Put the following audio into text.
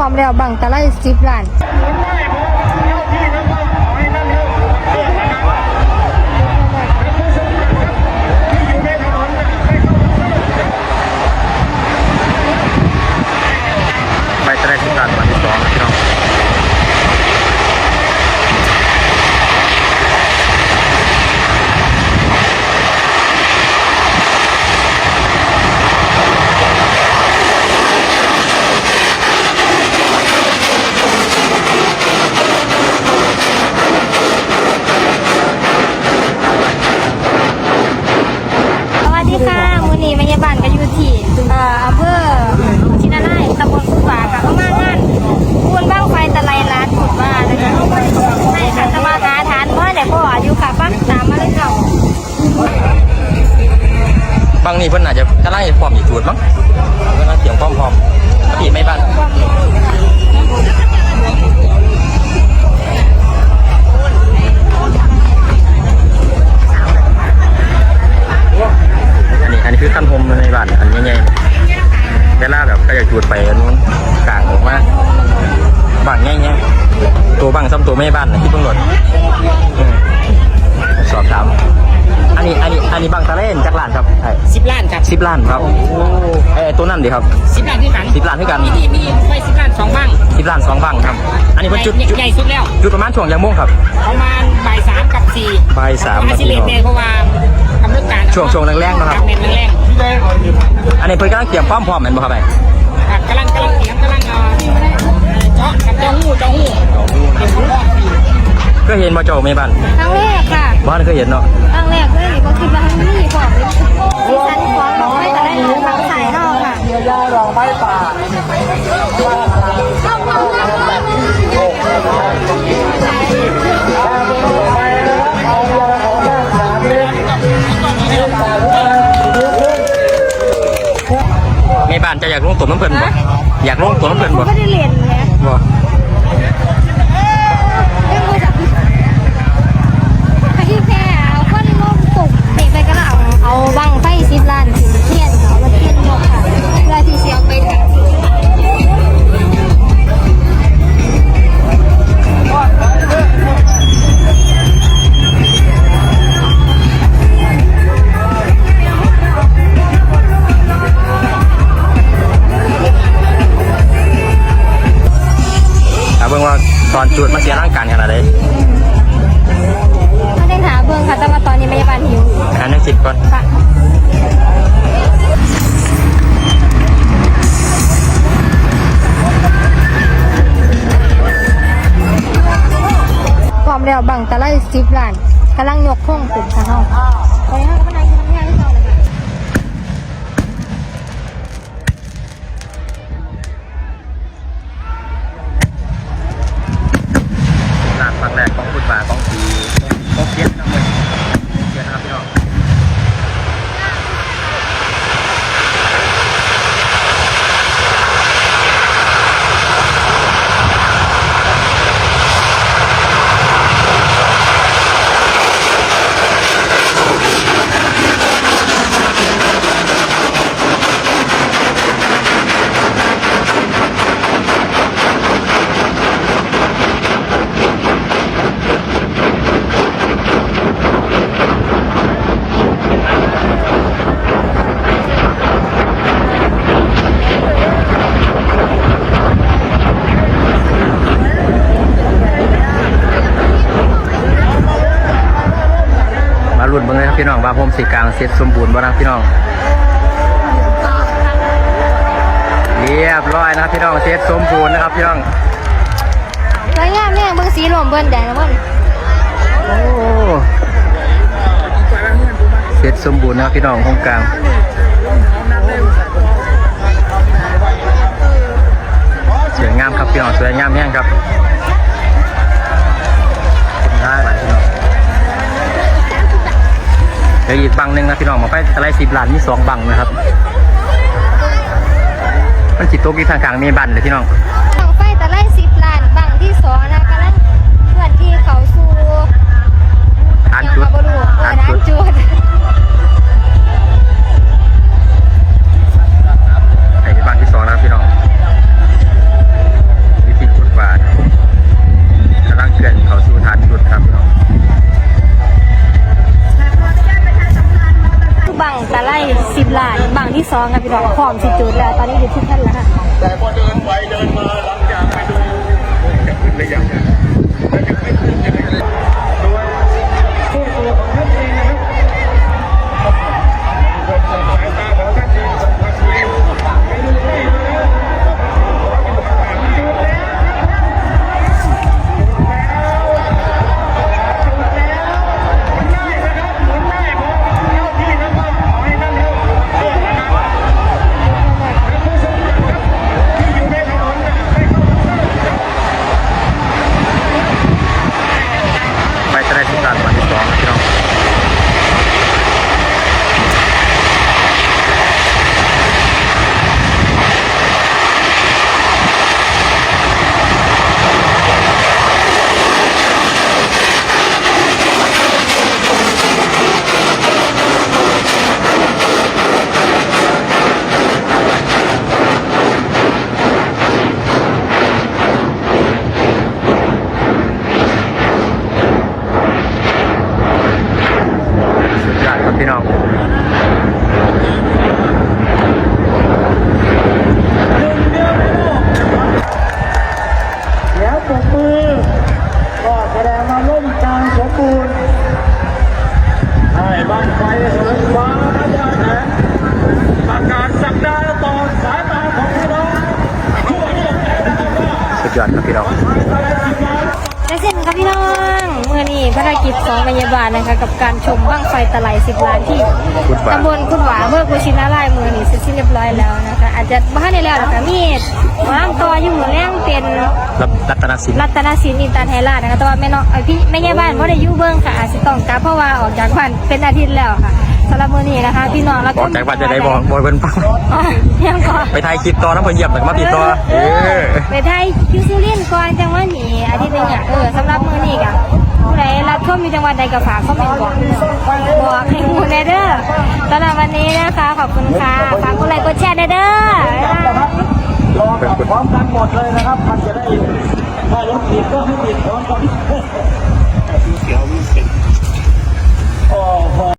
ความแล้วบังตะไลสิบล้านไปตะไลสิบล้านอง สวัสดีค่ะมูนีมายาบานก็อยู่ที่เอ่ออำเภอชินาไล่ตำบลกุบาค่ะก็มางานบุญบ้างไฟตะไลร้านขุดว่านะคะให้ค่ะจะมาหาทานเพราะเดี๋ยวพ่ออายุค่ะปักตามมาเลยค่ะ บา งนี่เพิ่นอาจจะกำลังจะพร้อมอีกจุดมั้งกำลังเตรียมพร้อมพร้อมพี่ไม่บ้านอันนี้อันนี้คือขั้นโฮมในบ้านอันใหญ่ๆเวลาแบบก็อยากจุดไปอันนู้นกลางออกมาบางแง่ๆตัวบางซ้ำตัวไม่บ้านนะที่ตำรวจสอบถาม อันนี้อันนี้อันนี้บางตะเล่นจากล้านครับใช่สิบล้านครับสิบล้านครับเอ้ยตัวนั่นดีครับสิบล้านที่กันสิบล้านที่กันมีที่มีไฟสิบล้านสองบ้างสิบล้านสองบังครับ อันนี้เป็นจุดจุดใหญ่สุดแล้วจุดประมาณช่วงยามโมงครับ ประมาณบ่ายสามกับสี่บ่ายสามอาชิเลตเนี่ยเพราะว่ากำลังการช่วงช่วงแรงๆนะครับเน้นแรงอันนี้เพิ่นกำลังเตรียมพร้อมพร้อมเหมือนบ่ครับไอ้ๆครับกำลังกำลังเตรียมกำลังเอ่อเจาะกับเจ้าหู้เจ้าหู้เตรียมพร้อม เคยเห็นบ่เจ้าแม่บ้านครั้งแรกค่ะบ้านเคยเห็นเนาะครั้งแรกเลยก็คิดว่ามันมีของเลยดิฉันของบังไฟตะไลร้านบางสายนอกค่ะแม่บ้านจะอยากลงตัวน้ำเพิ่นบ่อยากลงตัวน้ำเพิ่นบ่ก็ได้เรียนไงบ่ จุดมันเสียร่างกายขนาดใดไม่ได้หาเบิ่งค่ะแต่ว่าตอนนี้ไม่ยาบาลหิวอันนั้สิบก่อนค่ะความเร็วบังตะไลสิบล้านกำลังยกพงขึ้นค่ะเฮาตอนนี้เฮาก็ พี่น้องว่าผมสิกลางเสร็จสมบูรณ์บ่นะพี่น้อง เรียบร้อยนะครับพี่น้องเสร็จสมบูรณ์นะครับพี่น้องสวยงามเนี่ยเบิ่งสีหลวมเบิ่นใหญ่นะเบิ่นโอ้เสร็จสมบูรณ์นะครับพี่น้องห้องกลางสวยงามครับพี่น้องสวยงามแห้งครับ ดี๋ยวอีกบังหนึ่งนะพี่น้องมาไปตะไลสิบล้านมีสองบังนะครับ มันจิตตกี่ทางกลางมีบันเลยพี่น้อง Xin ดยอดครับพี่น้องและเช่นครับพี่น้องเมื่อนี้ภารกิจของพยาบาลนะคะ กับการชมบ้างไฟตะไลสิบล้านที่คุณป่าตำบลคุณหวาเพื่อกุชินาลายมือนี่เสร็จสิ้นเรียบร้อยแล้วนะคะ อาจจะบ้านในแล้วนะคะมีหมอลำต่ออยู่หมือแรงเป็นรับรัตนสินรัตนศิลป์อินตันไฮราชนะคะแต่ว่าแม่น้องเอ้ยพี่แม่ยายบ้านว่าได้อยู่เบิ้งค่ะอาจจะต้องกลับเพราะว่าออกจากบ้านเป็นอาทิตย์แล้วค่ะ สำหรับมื้อนี้นะคะพี่น้องแล้วก็บอกจกวัดจะได้บอกบอยเป็นฟังยังก่อนไปไทยคิดต่อน้ำเพิ่นเหยียบแต่มาปิดต่อไปไทยคิวซูรินก่อนจังหวัดนี้อาทิตย์นึงอะเออสำหรับมื้อนี้ก็ผู้ใดรับชมอยู่จังหวัดใดก็ฝากคอมเมนต์บอกบอกให้หมูแน่เด้อสำหรับวันนี้นะคะขอบคุณค่ะฝากกดไลค์กดแชร์แน่เด้อรอแบบพร้อมกันหมดเลยนะครับ มันจะได้ถ้ารถผิดก็ให้ผิดพร้อมกันมโอ้โห